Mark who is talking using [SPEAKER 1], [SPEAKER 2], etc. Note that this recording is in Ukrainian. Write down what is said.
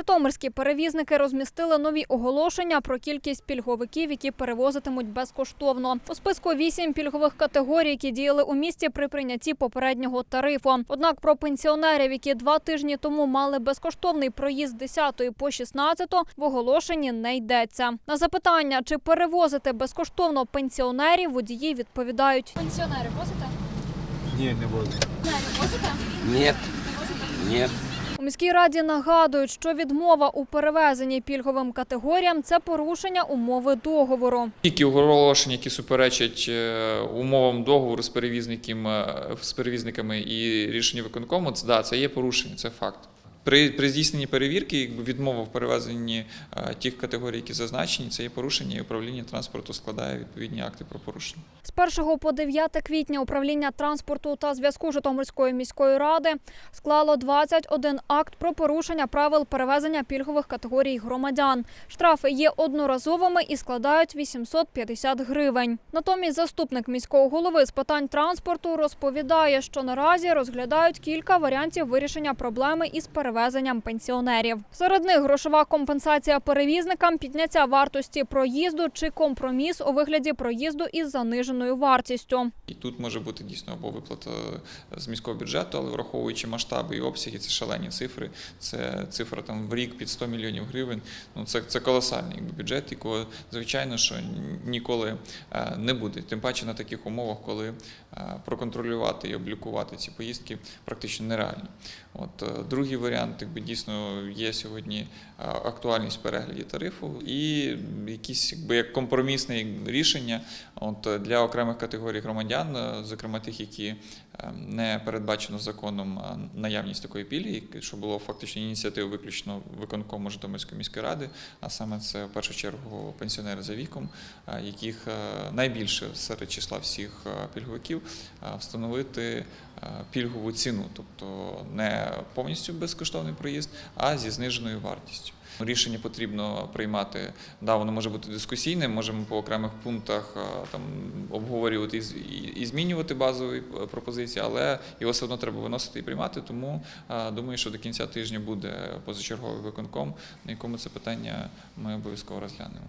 [SPEAKER 1] Житомирські перевізники розмістили нові оголошення про кількість пільговиків, які перевозитимуть безкоштовно. У списку вісім пільгових категорій, які діяли у місті при прийнятті попереднього тарифу. Однак про пенсіонерів, які два тижні тому мали безкоштовний проїзд з 10 по 16, в оголошенні не йдеться. На запитання, чи перевозити безкоштовно пенсіонерів, водії відповідають: пенсіонери возите?
[SPEAKER 2] Ні, не возить.
[SPEAKER 1] возите?
[SPEAKER 3] Нет. Нет.
[SPEAKER 1] У міській раді нагадують, що відмова у перевезенні пільговим категоріям це порушення умови договору.
[SPEAKER 4] Тільки оголошення, які суперечать е, умовам договору з перевізником, е, з перевізниками і рішенню виконкому, це це є порушення, це факт. При, при здійсненні перевірки, якби відмова в перевезенні е, тих категорій, які зазначені, це є порушення, і управління транспорту складає відповідні акти про порушення.
[SPEAKER 1] З 1 по 9 квітня управління транспорту та зв'язку Житомирської міської ради склало 21 акт про порушення правил перевезення пільгових категорій громадян. Штрафи є одноразовими і складають 850 гривень. Натомість заступник міського голови з питань транспорту розповідає, що наразі розглядають кілька варіантів вирішення проблеми із перевезенням пенсіонерів. Серед них грошова компенсація перевізникам, підняття вартості проїзду чи компроміс у вигляді проїзду із заниженою вартістю.
[SPEAKER 4] І тут може бути дійсно або виплата з міського бюджету, але враховуючи масштаби і обсяги, це шалені цифри. Це цифра там в рік під 100 мільйонів гривень. Ну це, це колосальний бюджет, якого звичайно що ніколи е, не буде. Тим паче на таких умовах, коли е, проконтролювати і облікувати ці поїздки практично нереально. От е, другий варіант, якби дійсно є сьогодні актуальність перегляді тарифу і якісь якби як компромісне рішення от для окремих категорій громадян, е, зокрема тих, які е, не передбачено законом наявність такої пільги, що було фактично ініціатива виключно виконкому Житомирської міської ради, а саме це в першу чергу пенсіонери за віком, яких е, найбільше серед числа всіх пільговиків встановити пільгову ціну, тобто не повністю безкоштовний проїзд, а зі зниженою вартістю. Рішення потрібно приймати. Да, воно може бути дискусійним. Можемо по окремих пунктах е, там обговорювати і, змінювати базові е, пропозиції, але його все одно треба виносити і приймати. Тому е, думаю, що до кінця тижня буде позачерговий виконком, на якому це питання ми обов'язково розглянемо.